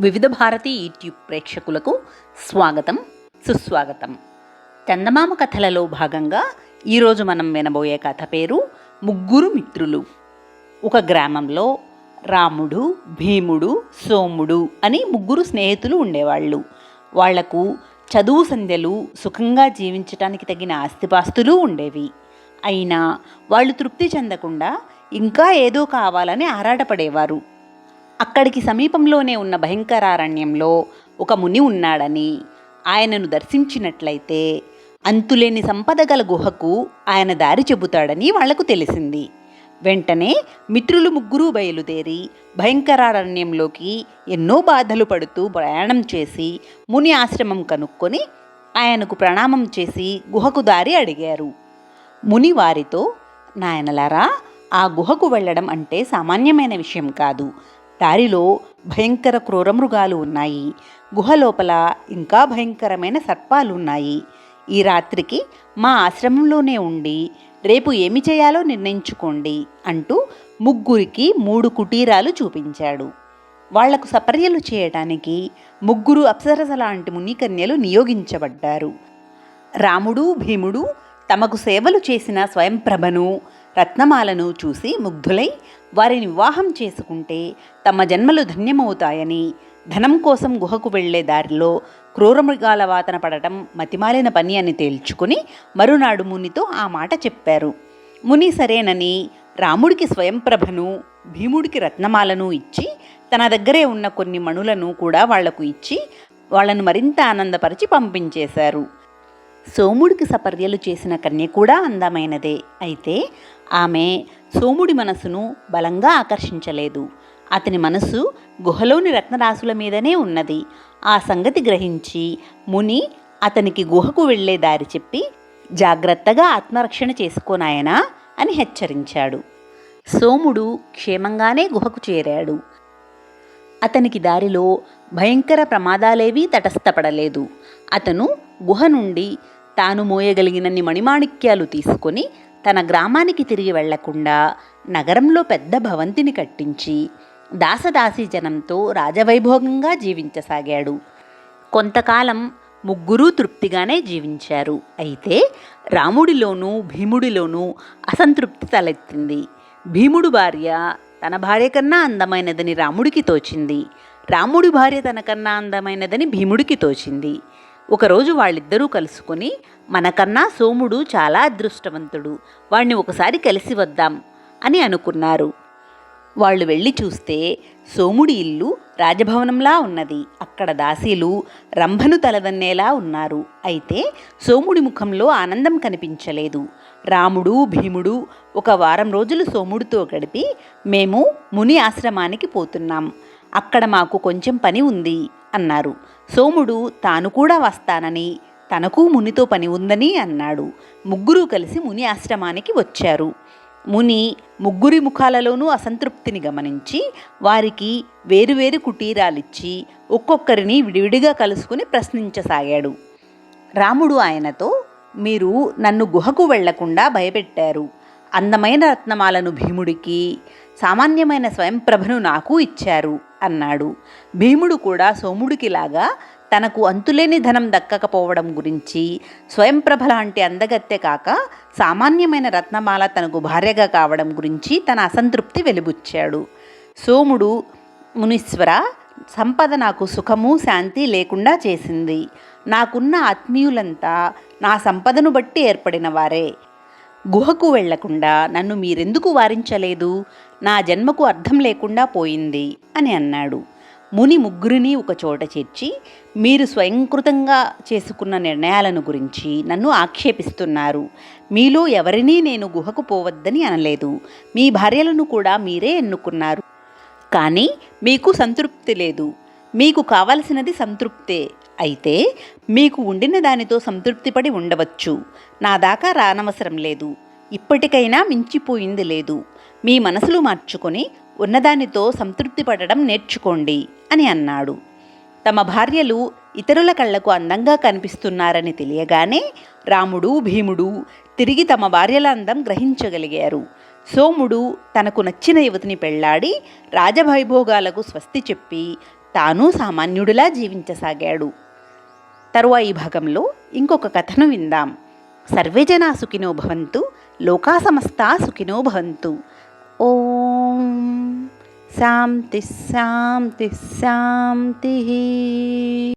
వివిధ భారతి యూట్యూబ్ ప్రేక్షకులకు స్వాగతం సుస్వాగతం. చందమామ కథలలో భాగంగా ఈరోజు మనం వినబోయే కథ పేరు ముగ్గురు మిత్రులు. ఒక గ్రామంలో రాముడు భీముడు సోముడు అని ముగ్గురు స్నేహితులు ఉండేవాళ్ళు. వాళ్ళకు చదువు సంధ్యలు సుఖంగా జీవించటానికి తగిన ఆస్తిపాస్తులు ఉండేవి. అయినా వాళ్ళు తృప్తి చెందకుండా ఇంకా ఏదో కావాలని ఆరాటపడేవారు. అక్కడికి సమీపంలోనే ఉన్న భయంకరారణ్యంలో ఒక ముని ఉన్నాడని ఆయనను దర్శించినట్లయితే అంతులేని సంపద గల గుహకు ఆయన దారి చెబుతాడని వాళ్ళకు తెలిసింది. వెంటనే మిత్రులు ముగ్గురు బయలుదేరి భయంకరారణ్యంలోకి ఎన్నో బాధలు పడుతూ ప్రయాణం చేసి ముని ఆశ్రమం కనుక్కొని ఆయనకు ప్రణామం చేసి గుహకు దారి అడిగారు. ముని వారితో నాయనలారా ఆ గుహకు వెళ్ళడం అంటే సామాన్యమైన విషయం కాదు. దారిలో భయంకర క్రూరమృగాలు ఉన్నాయి. గుహ లోపల ఇంకా భయంకరమైన సర్పాలు ఉన్నాయి ఈ రాత్రికి మా ఆశ్రమంలోనే ఉండి రేపు ఏమి చేయాలో నిర్ణయించుకోండి అంటూ ముగ్గురికి మూడు కుటీరాలు చూపించాడు. వాళ్ళకు సపర్యలు చేయటానికి ముగ్గురు అప్సరస లాంటి మునికన్యలు నియోగించబడ్డారు. రాముడు భీముడు తమకు సేవలు చేసిన స్వయంప్రభను రత్నమాలను చూసి ముగ్ధులై వారిని వివాహం చేసుకుంటే తమ జన్మలు ధన్యమవుతాయని ధనం కోసం గుహకు వెళ్ళే దారిలో క్రూరమృగాల వాతన పడటం మతిమాలిన పని అని తేల్చుకుని మరునాడు మునితో ఆ మాట చెప్పారు. ముని సరేనని రాముడికి స్వయంప్రభను భీముడికి రత్నమాలను ఇచ్చి తన దగ్గరే ఉన్న కొన్ని మణులను కూడా వాళ్ళకు ఇచ్చి వాళ్ళను మరింత ఆనందపరిచి పంపించేశారు. సోముడికి సపర్యలు చేసిన కన్య కూడా అందమైనదే. అయితే ఆమె సోముడి మనసును బలంగా ఆకర్షించలేదు. అతని మనసు గుహలోని రత్నరాశుల మీదనే ఉన్నది. ఆ సంగతి గ్రహించి ముని అతనికి గుహకు వెళ్ళే దారి చెప్పి జాగ్రత్తగా ఆత్మరక్షణ చేసుకోనాయనా అని హెచ్చరించాడు. సోముడు క్షేమంగానే గుహకు చేరాడు. అతనికి దారిలో భయంకర ప్రమాదాలేవీ తటస్థపడలేదు. అతను గుహ నుండి తాను మోయగలిగినన్ని మణిమాణిక్యాలు తీసుకొని తన గ్రామానికి తిరిగి వెళ్ళకుండా నగరంలో పెద్ద భవంతిని కట్టించి దాసదాసీ జనంతో రాజవైభోగంగా జీవించసాగాడు. కొంతకాలం ముగ్గురూ తృప్తిగానే జీవించారు. అయితే రాముడిలోనూ భీముడిలోనూ అసంతృప్తి తలెత్తింది. భీముడు భార్య తన భార్య కన్నా అందమైనదని రాముడికి తోచింది. రాముడి భార్య తనకన్నా అందమైనదని భీముడికి తోచింది. ఒకరోజు వాళ్ళిద్దరూ కలుసుకొని మనకన్నా సోముడు చాలా అదృష్టవంతుడు వాణ్ణి ఒకసారి కలిసి వద్దాం అని అనుకున్నారు. వాళ్ళు వెళ్ళి చూస్తే సోముడి ఇల్లు రాజభవనంలా ఉన్నది. అక్కడ దాసీలు రంభను తలదన్నేలా ఉన్నారు. అయితే సోముడి ముఖంలో ఆనందం కనిపించలేదు. రాముడు భీముడు ఒక వారం రోజులు సోముడితో గడిపి మేము ముని ఆశ్రమానికి పోతున్నాం. అక్కడ మాకు కొంచెం పని ఉంది అన్నారు. సోముడు తాను కూడా వస్తానని తనకు మునితో పని ఉందని అన్నాడు. ముగ్గురు కలిసి ముని ఆశ్రమానికి వచ్చారు. ముని ముగ్గురి ముఖాలలోనూ అసంతృప్తిని గమనించి వారికి వేరువేరు కుటీరాలిచ్చి ఒక్కొక్కరిని విడివిడిగా కలుసుకుని ప్రశ్నించసాగాడు. రాముడు ఆయనతో మీరు నన్ను గుహకు వెళ్ళకుండా భయపెట్టారు. అందమైన రత్నమాలను భీముడికి సామాన్యమైన స్వయంప్రభను నాకు ఇచ్చారు అన్నాడు. భీముడు కూడా సోముడికిలాగా తనకు అంతులేని ధనం దక్కకపోవడం గురించి స్వయంప్రభ లాంటి అందగత్తె కాక సామాన్యమైన రత్నమాల తనకు భార్యగా కావడం గురించి తన అసంతృప్తి వెలిబుచ్చాడు. సోముడు మునీశ్వర సంపద నాకు సుఖము శాంతి లేకుండా చేసింది. నాకున్న ఆత్మీయులంతా నా సంపదను బట్టి ఏర్పడిన వారే. గుహకు వెళ్ళకుండా నన్ను మీరెందుకు వారించలేదు? నా జన్మకు అర్థం లేకుండా పోయింది అని అన్నాడు. ముని ముగ్గురిని ఒక చోట చేర్చి మీరు స్వయంకృతంగా చేసుకున్న నిర్ణయాలను గురించి నన్ను ఆక్షేపిస్తున్నారు. మీలో ఎవరినీ నేను గుహకు పోవద్దని అనలేదు. మీ భార్యలను కూడా మీరే ఎన్నుకున్నారు. కానీ మీకు సంతృప్తి లేదు. మీకు కావలసినది సంతృప్తే. అయితే మీకు ఉండిన దానితో సంతృప్తిపడి ఉండవచ్చు. నా దాకా రానవసరం లేదు. ఇప్పటికైనా మించిపోయింది లేదు. మీ మనసులు మార్చుకొని ఉన్నదానితో సంతృప్తి పడడం నేర్చుకోండి అని అన్నాడు. తమ భార్యలు ఇతరుల కళ్ళకు అందంగా కనిపిస్తున్నారని తెలియగానే రాముడు భీముడు తిరిగి తమ భార్యల అందం గ్రహించగలిగారు. సోముడు తనకు నచ్చిన యువతిని పెళ్ళాడి రాజవైభోగాలకు స్వస్తి చెప్పి తాను సామాన్యుడిలా జీవించసాగాడు. తరువాయి భాగంలో ఇంకొక కథను విందాం. సర్వే జనా సుఖినో భవంతు లోకా సమస్తా సుఖినో భవంతు. ఓం శాంతి శాంతి శాంతి.